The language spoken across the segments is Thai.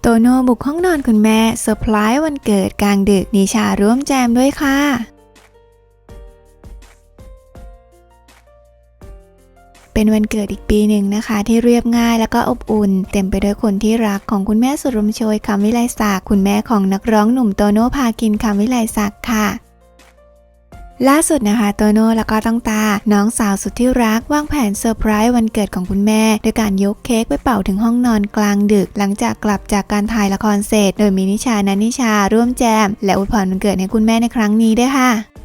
โตโน่บุกห้องนอนคุณแม่เซอร์ไพรส์วันเกิดกลางดึกนิชาร่วมแจมด้วยค่ะเป็นวันเกิดอีกปีหนึ่งนะคะ ที่เรียบง่ายแล้วก็อบอุ่น เต็มไปด้วยคนที่รักของคุณแม่สุรมโชยคำวิไลศักดิ์คุณแม่ของนักร้องหนุ่มโตโน่พากินคำวิไลศักดิ์ค่ะ ล่าสุดนะคะโตโน่แล้วก็ต้องตา น้องสาวสุดที่รัก วางแผนเซอร์ไพรส์วันเกิดของคุณแม่โดยการยกเค้กไปเป่าถึงห้องนอนกลางดึก หลังจากกลับจากการถ่ายละครเสร็จ โดยมีนิชานันนิชาร่วมแจม และอวยพรวันเกิดให้คุณแม่ในครั้งนี้ด้วยค่ะ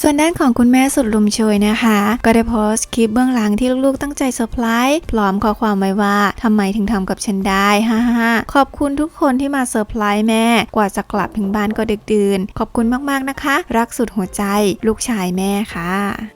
ส่วนด้านของคุณแม่สุดลุมโชยนะคะ ก็ได้โพสต์คลิปเบื้องหลังที่ลูกๆ ตั้งใจเซอร์ไพรส์พร้อมข้อความไว้ว่าทำไมถึงทำกับฉันได้ฮ่าฮ่าขอบคุณทุกคนที่มาเซอร์ไพรส์แม่กว่าจะกลับถึงบ้านก็ดึกดื่น ขอบคุณมากๆนะคะ รักสุดหัวใจ ลูกชายแม่ค่ะ